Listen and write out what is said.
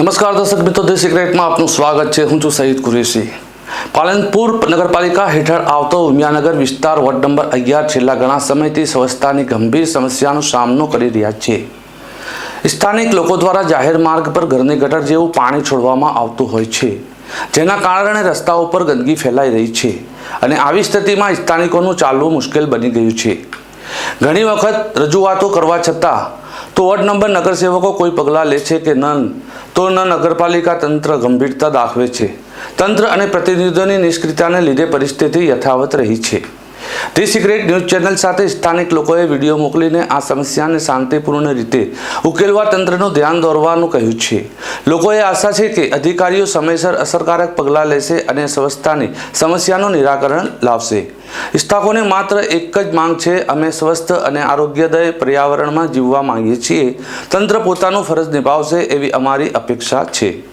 નમસ્કાર દર્શક મિત્રો ધ સિક્રેટમાં આપનું સ્વાગત છે. હું છું સહીદ કુરેશી. પાલનપુર નગરપાલિકા હેઠળ આવતો ઉમિયાનગર વિસ્તાર વોર્ડ નંબર અગિયાર છેલ્લા ઘણા સમયથી સ્વચ્છતાની ગંભીર સમસ્યાનો સામનો કરી રહ્યા છે. સ્થાનિક લોકો દ્વારા જાહેર માર્ગ પર ઘરની ગટર જેવું પાણી છોડવામાં આવતું હોય છે, જેના કારણે રસ્તાઓ પર ગંદકી ફેલાઈ રહી છે અને આવી સ્થિતિમાં સ્થાનિકોનું ચાલવું મુશ્કેલ બની ગયું છે. ઘણી વખત રજૂઆતો કરવા છતાં તો વોર્ડ નંબર નગરસેવકો કોઈ પગલાં લે છે કે ન તો ન નગરપાલિકા તંત્ર ગંભીરતા દાખવે છે. તંત્ર અને પ્રતિનિધિઓની નિષ્ક્રિયતાને લીધે પરિસ્થિતિ યથાવત રહી છે. ધી સિક્રેટ ન્યૂઝ ચેનલ સાથે સ્થાનિક લોકોએ વીડિયો મોકલીને આ સમસ્યાને શાંતિપૂર્ણ રીતે ઉકેલવા તંત્રનું ધ્યાન દોરવાનું કહ્યું છે. લોકોએ આશા છે કે અધિકારીઓ સમયસર અસરકારક પગલાં લેશે અને સ્વચ્છતાની સમસ્યાનું નિરાકરણ લાવશે. સ્થાકોને માત્ર એક જ માંગ છે, અમે સ્વસ્થ અને આરોગ્યદય પર્યાવરણમાં જીવવા માંગીએ છીએ. તંત્ર પોતાનું ફરજ નિભાવશે એવી અમારી અપેક્ષા છે.